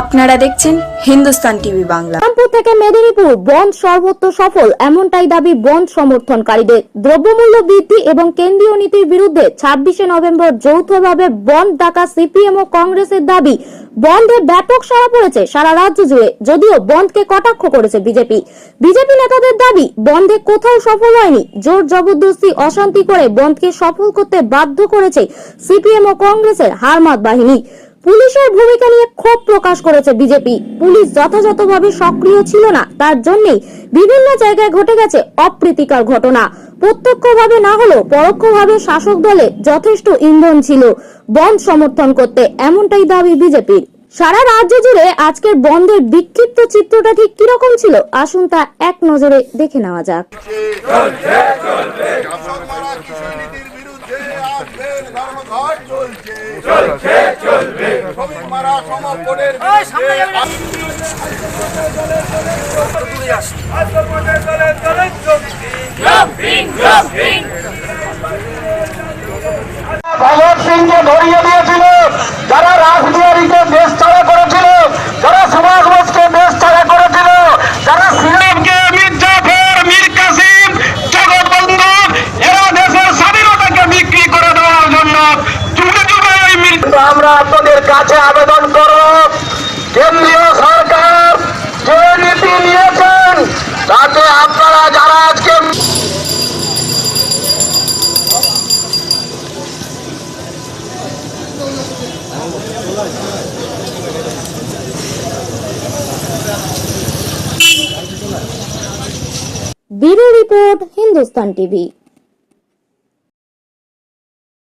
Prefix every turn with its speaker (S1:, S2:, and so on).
S1: আপনারা দেখছেন হিন্দুস্তান টিভি বাংলা।
S2: রামপুর থেকে মেদিনীপুর বন্ধ সর্বত্র সফল, এমনটাই দাবি বন্ধ সমর্থনকারীদের। দ্রব্যমূল্য বৃদ্ধি এবং কেন্দ্রীয় নীতির বিরুদ্ধে ছাব্বিশে নভেম্বর যৌথভাবে বন্ধ ডাকা সিপিএম ও কংগ্রেসের দাবি। বন্ধে ব্যাপক সাড়া পড়েছে সারা রাজ্য জুড়ে, যদিও বন্ধকে কটাক্ষ করেছে বিজেপি। বিজেপি নেতাদের দাবি, বন্ধে কোথাও সফল হয়নি। জোর জবরদস্তি, অশান্তি করে বন্ধকে সফল করতে বাধ্য করেছে সিপিএম ও কংগ্রেসের হারমাত বাহিনী। পুলিশের ভূমিকা নিয়ে ক্ষোভ প্রকাশ করেছে বিজেপি। পুলিশ যথাযথভাবে সক্রিয় ছিল না, তার জন্যই বিভিন্ন জায়গায় ঘটে গেছে অপ্রীতিকর ঘটনা। প্রত্যক্ষভাবে না হলেও পরোক্ষভাবে শাসক দলে যথেষ্ট ইন্ধন ছিল বন্ধ সমর্থন করতে, এমনটাই দাবি বিজেপির। সারা রাজ্য জুড়ে আজকের বন্ধের বিক্ষিপ্ত চিত্রটা ঠিক কীরকম ছিল? আসুন তা এক নজরে দেখে নেওয়া যাক।
S3: চলছে চলছে। চলবে শ্রমিক মারা সমর্পণের ভগৎ সিংকে ধরিয়ে দিয়েছিল। যারা রাসবিহারীকে দেশ ছাড়া করেছিল যারা সুভাষ বোসকে দেশ ছাড়া করেছিল যারা সিলেমকে মীর জাফর মীর কাসিম জগৎ বন্ধু এরা দেশের স্বাধীনতাকে বিক্রি করে দেওয়ার জন্য যুগে যুগে আমরা কাছে আবেদন করব কেন্দ্রীয় সরকার যে নীতি নিয়েছেন, তাতে আপনারা যারা আজকে
S2: ব্যুরো রিপোর্ট, হিন্দুস্তান টিভি।